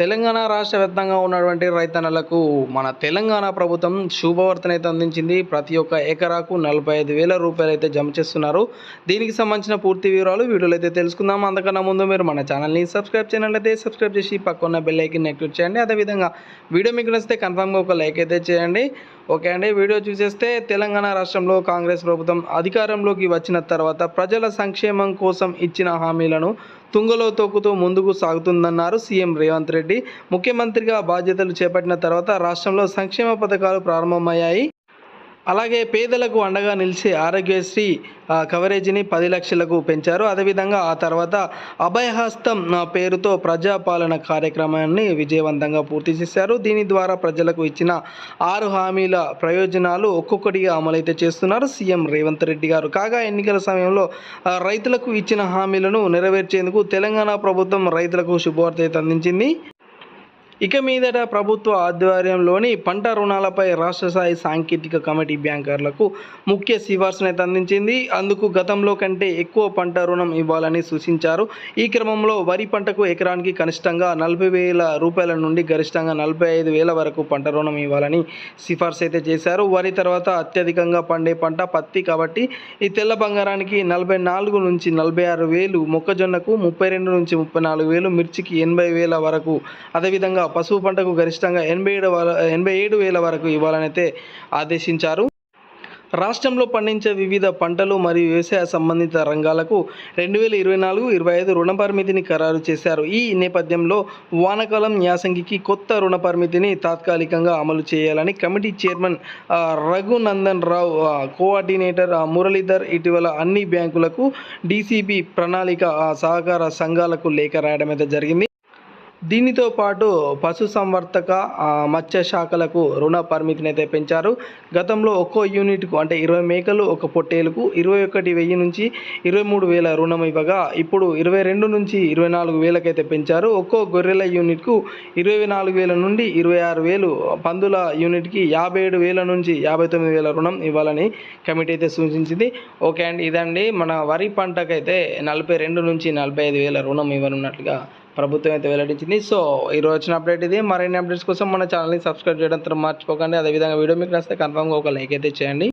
తెలంగాణ రాష్ట్ర వ్యాప్తంగా ఉన్నటువంటి రైతన్నలకు మన తెలంగాణ ప్రభుత్వం శుభవార్తను అయితే అందించింది. ప్రతి ఒక్క ఎకరాకు నలభై ఐదు వేల రూపాయలు అయితే జమ చేస్తున్నారు. దీనికి సంబంధించిన పూర్తి వివరాలు వీడియోలో అయితే తెలుసుకుందాం. అంతకన్నా ముందు మీరు మన ఛానల్ని సబ్స్క్రైబ్ చేయాలంటే సబ్స్క్రైబ్ చేసి పక్కన్న బెల్ ఐకిన్ యాక్టివేట్ చేయండి. అదేవిధంగా వీడియో మీకు నచ్చితే కన్ఫామ్గా ఒక లైక్ అయితే చేయండి. ఓకే అండి వీడియో చూసేస్తే తెలంగాణ రాష్ట్రంలో కాంగ్రెస్ ప్రభుత్వం అధికారంలోకి వచ్చిన తర్వాత ప్రజల సంక్షేమం కోసం ఇచ్చిన హామీలను తుంగలో తొక్కుతూ ముందుకు సాగుతుందన్నారు సీఎం రేవంత్ రెడ్డి. ముఖ్యమంత్రిగా బాధ్యతలు చేపట్టిన తర్వాత రాష్ట్రంలో సంక్షేమ పథకాలు ప్రారంభమయ్యాయి. అలాగే పేదలకు అండగా నిలిచే ఆరోగ్యశ్రీ కవరేజీని పది లక్షలకు పెంచారు. అదేవిధంగా ఆ తర్వాత అభయహస్తం పేరుతో ప్రజాపాలన కార్యక్రమాన్ని విజయవంతంగా పూర్తి చేశారు. దీని ద్వారా ప్రజలకు ఇచ్చిన ఆరు హామీల ప్రయోజనాలు ఒక్కొక్కటిగా అమలైతే చేస్తున్నారు సీఎం రేవంత్ రెడ్డి గారు. కాగా ఎన్నికల సమయంలో రైతులకు ఇచ్చిన హామీలను నెరవేర్చేందుకు తెలంగాణ ప్రభుత్వం రైతులకు శుభవార్త అయితే అందించింది. ఇక మీదట ప్రభుత్వ ఆధ్వర్యంలోని పంట రుణాలపై రాష్ట్ర స్థాయి సాంకేతిక కమిటీ బ్యాంకర్లకు ముఖ్య సిఫార్సును అయితే అందించింది. అందుకు గతంలో కంటే ఎక్కువ పంట రుణం ఇవ్వాలని సూచించారు. ఈ క్రమంలో వరి పంటకు ఎకరానికి కనిష్టంగా నలభై వేల రూపాయల నుండి గరిష్టంగా నలభై ఐదు వేల వరకు పంట రుణం ఇవ్వాలని సిఫార్సు అయితే చేశారు. వరి తర్వాత అత్యధికంగా పండే పంట పత్తి కాబట్టి ఈ తెల్ల బంగారానికి నలభై నాలుగు నుంచి నలభై ఆరు వేలు మొక్కజొన్నకు ముప్పై రెండు నుంచి ముప్పై నాలుగు వేలు మిర్చికి ఎనభై వేల వరకు అదేవిధంగా పసుపు పంటకు గరిష్టంగా ఎనభై ఏడు ఎనభై ఏడు వేల వరకు ఇవ్వాలని అయితే ఆదేశించారు. రాష్ట్రంలో పండించే వివిధ పంటలు మరియు వ్యవసాయ సంబంధిత రంగాలకు రెండు వేల ఇరవై నాలుగు ఇరవై ఐదు రుణ పరిమితిని ఖరారు చేశారు. ఈ నేపథ్యంలో వానకాలం యాసంగికి కొత్త రుణ పరిమితిని తాత్కాలికంగా అమలు చేయాలని committee chairman Raghunandan Rao coordinator Muralidhar ఇటీవల అన్ని బ్యాంకులకు డీసీబీ ప్రణాళిక సహకార సంఘాలకు లేఖ రాయడం అయితే జరిగింది. దీనితో పాటు పశుసంవర్ధక సంవర్ధక మత్స్య శాఖలకు రుణ పరిమితిని అయితే పెంచారు. గతంలో ఒక్కో యూనిట్కు అంటే ఇరవై మేకలు ఒక పొట్టేలుకు ఇరవై ఒకటి వెయ్యి నుంచి ఇరవై మూడు వేల రుణం ఇవ్వగా ఇప్పుడు ఇరవై రెండు నుంచి ఇరవై నాలుగు వేలకైతే పెంచారు. ఒక్కో గొర్రెల యూనిట్కు ఇరవై నాలుగు వేల నుండి ఇరవై ఆరు వేలు పందుల యూనిట్కి యాభై ఏడు వేల నుంచి యాభై తొమ్మిది వేల రుణం ఇవ్వాలని కమిటీ అయితే సూచించింది. ఓకే అండి ఇదండి. మన వరి పంటకైతే నలభై రెండు నుంచి నలభై ఐదు వేల రుణం ఇవ్వనున్నట్లుగా ప్రభుత్వం అయితే వెల్లడించింది. సో ఈరోజు వచ్చిన అప్డేట్ ఇది. మరిన్ని అప్డేట్స్ కోసం మన ఛానల్ని సబ్స్క్రైబ్ చేయడం తో మర్చిపోకండి. అదేవిధంగా వీడియో మీకు నచ్చితే కన్ఫామ్గా ఒక లైక్ అయితే చేయండి.